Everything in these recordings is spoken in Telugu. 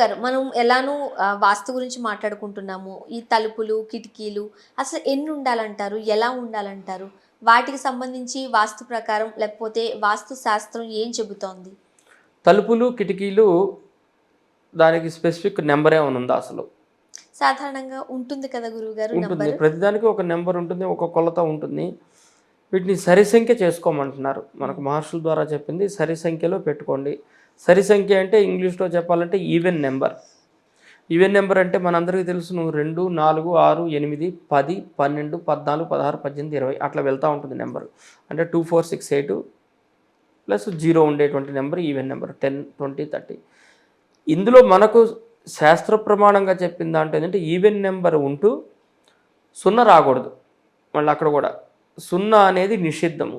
గురుగారు మనం ఎలానూ వాస్తు గురించి మాట్లాడుకుంటున్నాము. ఈ తలుపులు కిటికీలు అసలు ఎన్ని ఉండాలంటారు? ఎలా ఉండాలంటారు? వాటికి సంబంధించి వాస్తు ప్రకారం లేకపోతే వాస్తు శాస్త్రం ఏం చెబుతోంది? తలుపులు కిటికీలు దానికి స్పెసిఫిక్ నెంబర్ ఏమైనా ఉందా అసలు? సాధారణంగా ఉంటుంది కదా గురుగారు ఉంటుంది. నంబర్? ప్రతిదానికి ఒక నెంబర్ ఉంటుంది ఒక కొలత ఉంటుంది. వీటిని సరి సంఖ్య చేసుకోమంటున్నారు. మనకు మహర్షుల ద్వారా చెప్పింది సరి సంఖ్యలో పెట్టుకోండి. సరి సంఖ్య అంటే ఇంగ్లీష్లో చెప్పాలంటే ఈవెన్ నెంబర్. ఈవెన్ నెంబర్ అంటే మనందరికీ తెలుసు నువ్వు రెండు నాలుగు ఆరు ఎనిమిది పది పన్నెండు పద్నాలుగు పదహారు పద్దెనిమిది ఇరవై అట్లా వెళ్తూ ఉంటుంది నెంబర్. అంటే two four six eight plus zero ఉండేటువంటి number even number ten twenty thirty. ఇందులో మనకు శాస్త్ర ప్రమాణంగా చెప్పిన దాంట్లో ఏంటంటే ఈవెన్ నెంబర్ ఉంటూ సున్నా రాకూడదు. మళ్ళీ అక్కడ కూడా సున్నా అనేది నిషిద్ధము.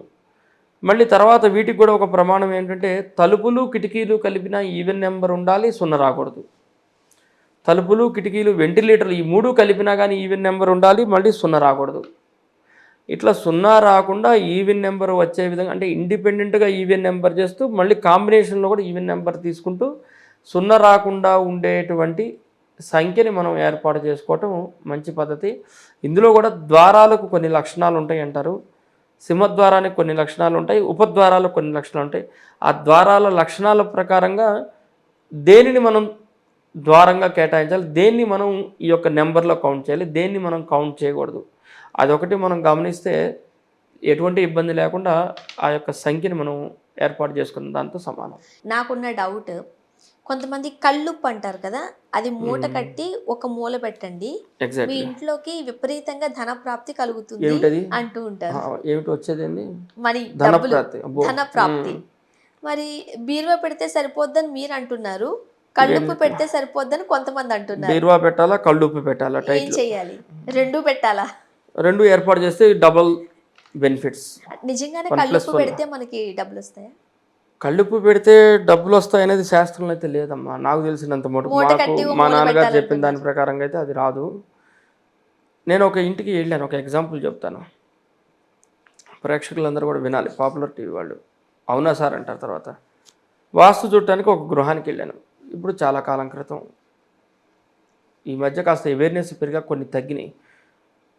మళ్ళీ తర్వాత వీటికి కూడా ఒక ప్రమాణం ఏంటంటే తలుపులు కిటికీలు కలిపిన ఈవెన్ నెంబర్ ఉండాలి సున్నా రాకూడదు. తలుపులు కిటికీలు వెంటిలేటర్లు ఈ మూడు కలిపినా కానీ ఈవెన్ నెంబర్ ఉండాలి మళ్ళీ సున్నా రాకూడదు. ఇట్లా సున్నా రాకుండా ఈవెన్ నెంబర్ వచ్చే విధంగా అంటే ఇండిపెండెంట్గా ఈవెన్ నెంబర్ చేస్తూ మళ్ళీ కాంబినేషన్లో కూడా ఈవెన్ నెంబర్ తీసుకుంటూ సున్నా రాకుండా ఉండేటువంటి సంఖ్యని మనం ఏర్పాటు చేసుకోవటం మంచి పద్ధతి. ఇందులో కూడా ద్వారాలకు కొన్ని లక్షణాలు ఉంటాయి అంటారు సింహద్వారానికి కొన్ని లక్షణాలు ఉంటాయి ఉపద్వారాలు కొన్ని లక్షణాలు ఉంటాయి. ఆ ద్వారాల లక్షణాల ప్రకారంగా దేనిని మనం ద్వారంగా కేటాయించాలి? దేన్ని మనం ఈ యొక్క నెంబర్లో కౌంట్ చేయాలి? దేన్ని మనం కౌంట్ చేయకూడదు? అదొకటి మనం గమనిస్తే ఎటువంటి ఇబ్బంది లేకుండా ఆ యొక్క సంఖ్యని మనం ఏర్పాటు చేసుకున్న దాంతో సమానం. నాకున్న డౌట్ కొంతమంది కళ్ళుప్పు అంటారు కదా అది మూట కట్టి ఒక మూల పెట్టండి. మీ ఇంట్లోకి విపరీతంగా ధన ప్రాప్తి కలుగుతుంది అంటూ ఉంటారు. ఏమిటి వచ్చేది ఏంది మరి ధన ప్రాప్తి మరి బీరువా పెడితే సరిపోద్దని మీరు అంటున్నారు. కళ్ళుప్పు పెడితే సరిపోద్దని కొంతమంది అంటున్నారు. బీరువా పెట్టాలా కళ్ళుప్పు పెట్టాలా ఏం చెయ్యాలి రెండు పెట్టాలా? రెండు ఏర్పాటు చేస్తే డబల్ బెనిఫిట్స్. నిజంగానే కళ్ళుప్పు. పెడితే మనకి డబ్బులు వస్తాయా? కళ్ళుప్పు పెడితే డబ్బులు వస్తాయి అనేది శాస్త్రంలో అయితే లేదమ్మా. నాకు తెలిసినంత మటుకు. మూట మాకు మా నాన్నగారు. చెప్పిన దాని ప్రకారంగా అయితే అది రాదు. నేను ఒక ఇంటికి వెళ్ళాను ఒక ఎగ్జాంపుల్ చెప్తాను. ప్రేక్షకులందరూ కూడా వినాలి. పాపులర్ టీవీ వాళ్ళు. అవునా సార్? అంటారు తర్వాత. వాస్తు చూడటానికి ఒక గృహానికి వెళ్ళాను. ఇప్పుడు చాలా కాలం క్రితం. ఈ మధ్య కాస్త అవేర్నెస్ పెరిగా కొన్ని తగ్గినాయి.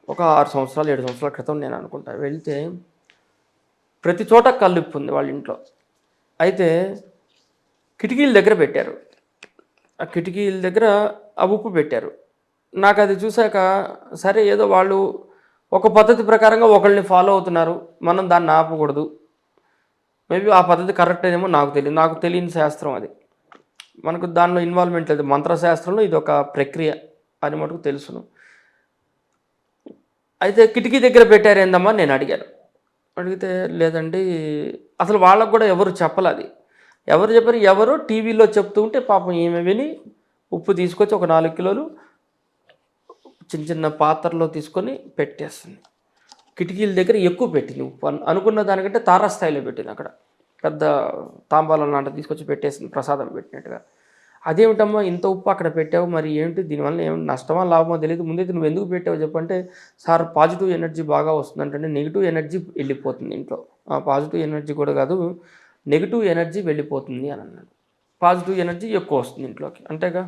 ఒక ఆరు సంవత్సరాలు ఏడు సంవత్సరాల క్రితం నేను అనుకుంటా. వెళ్తే ప్రతి చోట కల్లుప్పు ఉంది వాళ్ళ ఇంట్లో. అయితే కిటికీల దగ్గర పెట్టారు. ఆ కిటికీల దగ్గర ఆ ఉప్పు పెట్టారు. నాకు అది చూశాక సరే ఏదో వాళ్ళు ఒక పద్ధతి ప్రకారంగా ఒకళ్ళని ఫాలో అవుతున్నారు. మనం దాన్ని ఆపకూడదు. మేబీ ఆ పద్ధతి కరెక్ట్ ఏమో నాకు తెలియదు. నాకు తెలియని శాస్త్రం అది. మనకు దానిలో ఇన్వాల్వ్మెంట్ లేదు. మంత్రశాస్త్రంలో ఇది ఒక ప్రక్రియ అని మటుకు తెలుసును. అయితే కిటికీ దగ్గర పెట్టారేందమ్మా నేను అడిగాను. అడిగితే లేదండి అసలు వాళ్ళకు కూడా ఎవరు చెప్పలేదు అది? ఎవరు చెప్పారు? ఎవరో టీవీలో చెప్తూ ఉంటే పాపం ఈమె విని ఉప్పు తీసుకొచ్చి ఒక నాలుగు కిలోలు చిన్న చిన్న పాత్రలో తీసుకొని పెట్టేస్తుంది. కిటికీల దగ్గర ఎక్కువ పెట్టింది ఉప్పు. అనుకున్న దానికంటే తారాస్థాయిలో పెట్టింది అక్కడ. పెద్ద తాంబాలం లాంటి తీసుకొచ్చి పెట్టేసింది ప్రసాదం పెట్టినట్టుగా. అదేమిటమ్మా ఇంత ఉప్పు అక్కడ పెట్టావు? మరి ఏంటి? దీనివల్ల ఏం నష్టమా లాభమో తెలియదు. ముందైతే నువ్వు ఎందుకు పెట్టావు చెప్పంటే సార్ పాజిటివ్ ఎనర్జీ బాగా వస్తుందంటే నెగిటివ్ ఎనర్జీ వెళ్ళిపోతుంది ఇంట్లో. ఆ పాజిటివ్ ఎనర్జీ కూడా కాదు నెగిటివ్ ఎనర్జీ వెళ్ళిపోతుంది అని అన్నాడు. పాజిటివ్ ఎనర్జీ ఎక్కువ వస్తుంది ఇంట్లోకి. అంతేగా?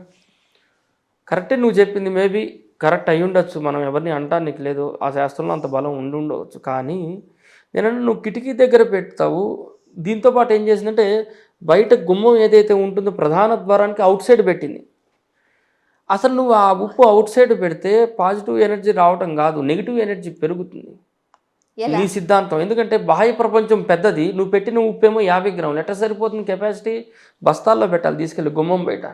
కరెక్టే నువ్వు చెప్పింది మేబీ కరెక్ట్ అయి ఉండొచ్చు. మనం ఎవరిని అంటానికి లేదు. ఆ శాస్త్రంలో అంత బలం ఉండి ఉండవచ్చు. కానీ నేను నువ్వు కిటికీ దగ్గర పెడతావు. దీంతో పాటు ఏం చేసిందంటే బయట గుమ్మం ఏదైతే ఉంటుందో ప్రధాన ద్వారానికి అవుట్ సైడ్ పెట్టింది. అసలు నువ్వు ఆ ఉప్పు అవుట్ సైడ్ పెడితే పాజిటివ్ ఎనర్జీ రావటం కాదు నెగిటివ్ ఎనర్జీ పెరుగుతుంది. నీ సిద్ధాంతం. ఎందుకంటే బాహ్య ప్రపంచం పెద్దది నువ్వు పెట్టిన ఉప్పేమో యాభై గ్రాములు. ఎట్లా సరిపోతుంది కెపాసిటీ బస్తాల్లో పెట్టాలి తీసుకెళ్ళి గుమ్మం బయట.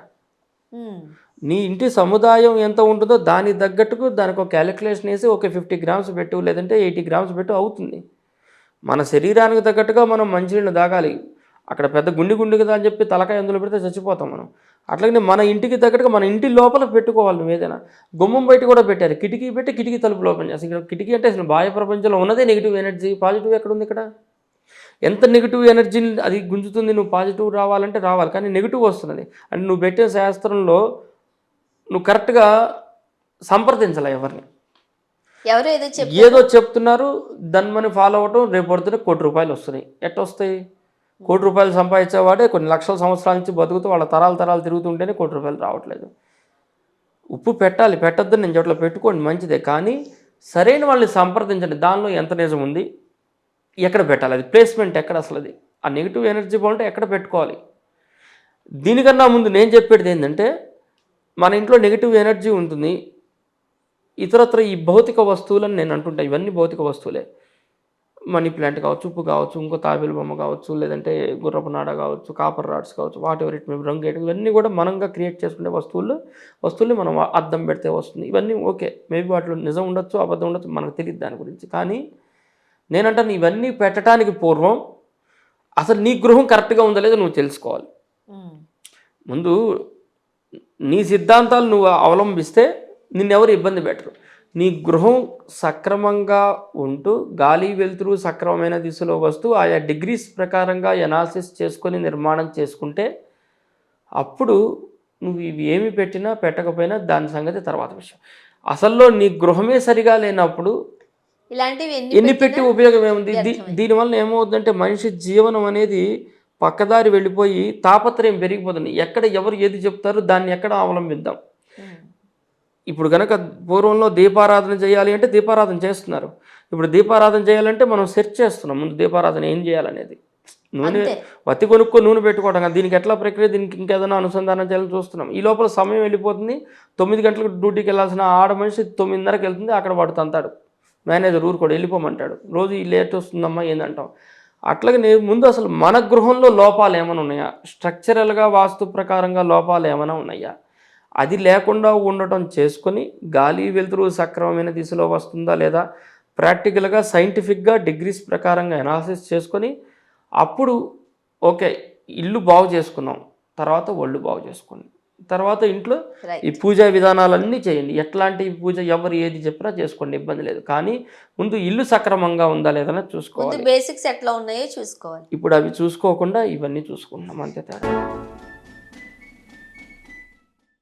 నీ ఇంటి సముదాయం ఎంత ఉంటుందో దానికి తగ్గట్టుకు దానికి ఒక క్యాలిక్యులేషన్ వేసి ఒక ఫిఫ్టీ గ్రామ్స్ పెట్టు లేదంటే ఎయిటీ గ్రామ్స్ పెట్టు అవుతుంది. మన శరీరానికి తగ్గట్టుగా మనం మంచినీళ్ళు తాగాలి. అక్కడ పెద్ద గుండి గుండి కదా అని చెప్పి తలకాయ అందులో పెడితే చచ్చిపోతాం మనం. అట్లాగే మన ఇంటికి తగ్గట్టుగా మన ఇంటి లోపల పెట్టుకోవాలి నువ్వు ఏదైనా. గుమ్మం బయట కూడా పెట్టారు. కిటికీ పెట్టి కిటికీ తలుపులు ఓపెన్ చేస్తాం. ఇక్కడ కిటికీ అంటే అసలు బాహ్య ప్రపంచంలో ఉన్నదే నెగిటివ్ ఎనర్జీ పాజిటివ్ ఎక్కడ ఉంది ఇక్కడ? ఎంత నెగిటివ్ ఎనర్జీని అది గుంజుతుంది నువ్వు పాజిటివ్ రావాలంటే రావాలి. కానీ నెగిటివ్ వస్తున్నది. అంటే నువ్వు పెట్టే శాస్త్రంలో నువ్వు కరెక్ట్గా సంప్రదించాలి ఎవరిని. ఎవరో ఏదో చెప్తున్నారు. దాన్ని మనం ఫాలో అవ్వటం రేపు పడుతుంటే కోటి రూపాయలు వస్తున్నాయి. ఎట్ట వస్తాయి? కోటి రూపాయలు సంపాదించేవాడే కొన్ని లక్షల సంవత్సరాల నుంచి బతుకుతూ వాళ్ళ తరాల తరాలు తిరుగుతుంటేనే కోటి రూపాయలు రావట్లేదు. ఉప్పు పెట్టాలి పెట్టొద్దని నేను చోట్ల పెట్టుకోండి మంచిదే. కానీ సరైన వాళ్ళని సంప్రదించండి. దానిలో ఎంత నిజం ఉంది? ఎక్కడ పెట్టాలి? అది ప్లేస్మెంట్ ఎక్కడ అసలు అది ఆ నెగిటివ్ ఎనర్జీ బాగుంటే ఎక్కడ పెట్టుకోవాలి? దీనికన్నా ముందు నేను చెప్పేది ఏంటంటే మన ఇంట్లో నెగిటివ్ ఎనర్జీ ఉంటుంది. ఇతరత్ర ఈ భౌతిక వస్తువులని నేను అంటుంటా ఇవన్నీ భౌతిక వస్తువులే. మనీ ప్లాంట్ కావచ్చు ఉప్పు కావచ్చు ఇంకో తాబేలు బొమ్మ కావచ్చు లేదంటే గుర్రపు నాడ కావచ్చు కాపర్ రాడ్స్ కావచ్చు వాట్ ఎవర్ ఇట్ మేము రంగు వేయడం ఇవన్నీ కూడా మనంగా క్రియేట్ చేసుకునే వస్తువులు వస్తువుల్ని మనం అద్దం పెడితే వస్తుంది. ఇవన్నీ ఓకే మేబీ వాటిలో నిజం ఉండొచ్చు అబద్ధం ఉండొచ్చు మనకు తెలియదు దాని గురించి. కానీ నేనంటాను ఇవన్నీ పెట్టడానికి పూర్వం అసలు నీ గృహం కరెక్ట్గా ఉందో లేదో నువ్వు తెలుసుకోవాలి. ముందు నీ సిద్ధాంతాలు నువ్వు అవలంబిస్తే నిన్నెవరు ఇబ్బంది పెట్టరు. నీ గృహం సక్రమంగా ఉంటూ గాలి వెలుతురు సక్రమమైన దిశలో వస్తూ ఆయా డిగ్రీస్ ప్రకారంగా ఎనాలిసిస్ చేసుకొని నిర్మాణం చేసుకుంటే అప్పుడు నువ్వు ఇవి ఏమి పెట్టినా పెట్టకపోయినా దాని సంగతి తర్వాత విషయం అసల్లో నీ గృహమే సరిగా లేనప్పుడు ఇలాంటివి ఎన్ని పెట్టి ఉపయోగం ఏముంది. దీనివల్ల ఏమవుతుందంటే మనిషి జీవనం అనేది పక్కదారి వెళ్ళిపోయి తాపత్రయం పెరిగిపోతుంది ఎక్కడ ఎవరు ఏది చెప్తారో దాన్ని ఎక్కడ అవలంబిద్దాం. ఇప్పుడు కనుక పూర్వంలో దీపారాధన చేయాలి అంటే దీపారాధన చేస్తున్నారు. ఇప్పుడు దీపారాధన చేయాలంటే మనం సెర్చ్ చేస్తున్నాం. ముందు దీపారాధన ఏం చేయాలనేది? నూనె వత్తి కొనుక్కో నూనె పెట్టుకోవడం కాదు. దీనికి ఎట్లా ప్రక్రియ? దీనికి ఇంకేదైనా అనుసంధానం చేయాలని చూస్తున్నాం. ఈ లోపల సమయం వెళ్ళిపోతుంది. తొమ్మిది గంటలకు డ్యూటీకి వెళ్ళాల్సిన ఆడ మనిషి తొమ్మిదిన్నరకు వెళ్తుంది. అక్కడ వాడు తంతాడు. మేనేజర్ ఊరు కూడా వెళ్ళిపోమంటాడు. రోజు ఈ లేట్ వస్తుందమ్మా ఏందంటాం? అట్లాగే నేను ముందు అసలు మన గృహంలో లోపాలు ఏమైనా ఉన్నాయా? స్ట్రక్చరల్గా వాస్తు ప్రకారంగా లోపాలు ఏమైనా ఉన్నాయా? అది లేకుండా ఉండటం చేసుకొని గాలి వెలుతురు సక్రమమైన దిశలో వస్తుందా లేదా ప్రాక్టికల్గా సైంటిఫిక్గా డిగ్రీస్ ప్రకారంగా అనాలిసిస్ చేసుకొని అప్పుడు ఓకే ఇల్లు బాగు చేసుకున్నాం. తర్వాత ఒళ్ళు బాగు చేసుకోండి. తర్వాత ఇంట్లో ఈ పూజా విధానాలన్నీ చేయండి. ఎట్లాంటి పూజ ఎవరు ఏది చెప్పినా చేసుకోండి ఇబ్బంది లేదు. కానీ ముందు ఇల్లు సక్రమంగా ఉందా లేదనే చూసుకోవాలి. బేసిక్స్ ఎట్లా ఉన్నాయో చూసుకోవాలి. ఇప్పుడు అవి చూసుకోకుండా ఇవన్నీ చూసుకుంటున్నాం. అంతే తేడా.